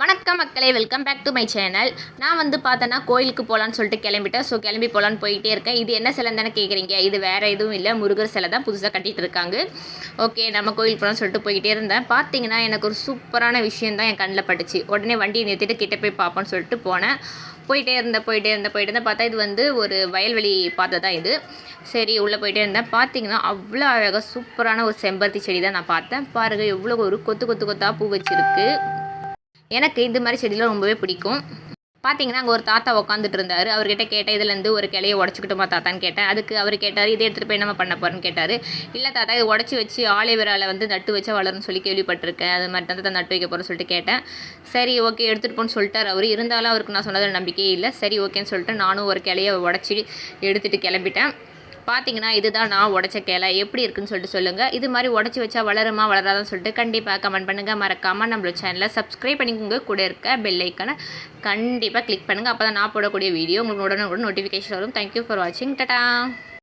வணக்கம் மக்களே welcome back to my channel நான் வந்து பார்த்தேன்னா கோயிலுக்கு போகலான்னு சொல்லிட்டு கிளம்பிட்டேன். ஸோ கிளம்பி போகலான்னு போயிட்டே இருக்கேன். இது என்ன சிலை தானே கேட்குறீங்க இது வேறு எதுவும் இல்லை. முருகர் சிலை தான் புதுசாக கட்டிகிட்டு இருக்காங்க. ஓகே நம்ம கோயில் போகலான்னு சொல்லிட்டு போய்கிட்டே இருந்தேன். பார்த்தீங்கன்னா எனக்கு ஒரு சூப்பரான விஷயம் தான் என் கண்ணில் பட்டுச்சு. உடனே வண்டியை நிறுத்திட்டு கிட்ட போய் பார்ப்போன்னு சொல்லிட்டு போனேன். போயிட்டே இருந்தேன் போயிட்டே இருந்தேன் போயிட்டே இருந்தேன். பார்த்தா இது வந்து ஒரு வயல்வெளி பாதை தான் இது. சரி உள்ளே போயிட்டே இருந்தேன். பார்த்தீங்கன்னா அவ்வளோ அழகாக சூப்பரான ஒரு செம்பருத்தி செடி தான் நான் பார்த்தேன். பாருங்கள் எவ்வளோ ஒரு கொத்து கொத்து கொத்தாக பூ வச்சிருக்கு. எனக்கு இந்த மாதிரி செடிலாம் ரொம்பவே பிடிக்கும். பார்த்தீங்கன்னா அங்கே ஒரு தாத்தா உட்காந்துட்டு இருந்தார். அவர்கிட்ட கேட்டேன் இதுலேருந்து ஒரு கிளையை உடச்சிக்கிட்டுமா தாத்தான்னு கேட்டேன். அதுக்கு அவர் கேட்டார் இதை எடுத்துகிட்டு போய் என்ன பண்ண போகிறேன்னு கேட்டார். இல்லை தாத்தா இது உடச்சி வச்சு ஆலிவேரால வந்து நட்டு வச்சா வளரும்னு சொல்லி கேள்விப்பட்டிருக்கேன். அது மாதிரி தான் தாத்தா நட்டு வைக்க போகிறேன்னு சொல்லிட்டு கேட்டேன். சரி ஓகே எடுத்துகிட்டு போன்னு சொல்லிட்டார் அவர். இருந்தாலும் அவருக்கு நான் சொன்னதில் நம்பிக்கையே இல்லை. சரி ஓகேன்னு சொல்லிட்டு நானும் ஒரு கிளையை உடச்சி எடுத்துகிட்டு கிளம்பிட்டேன். பார்த்தீங்கன்னா இதுதான் நான் உடச்ச கேலை எப்படி இருக்குன்னு சொல்லிட்டு சொல்லுங்கள் இது மாதிரி உடச்சி வச்சா வளருமா வளராதான்னு சொல்லிட்டு கண்டிப்பாக கமெண்ட் பண்ணுங்கள் மறக்காமல் நம்மளோட சேனலை சப்ஸ்கிரைப் பண்ணிக்கோங்க. கூட இருக்க பெல் ஐக்கனை கண்டிப்பாக கிளிக் பண்ணுங்கள் அப்போ தான் நான் போடக்கூடிய வீடியோ உங்களுக்கு உடனே உடனே நோட்டிஃபிகேஷன் வரும் தேங்க்யூ ஃபார் வாட்சிங் டட்டா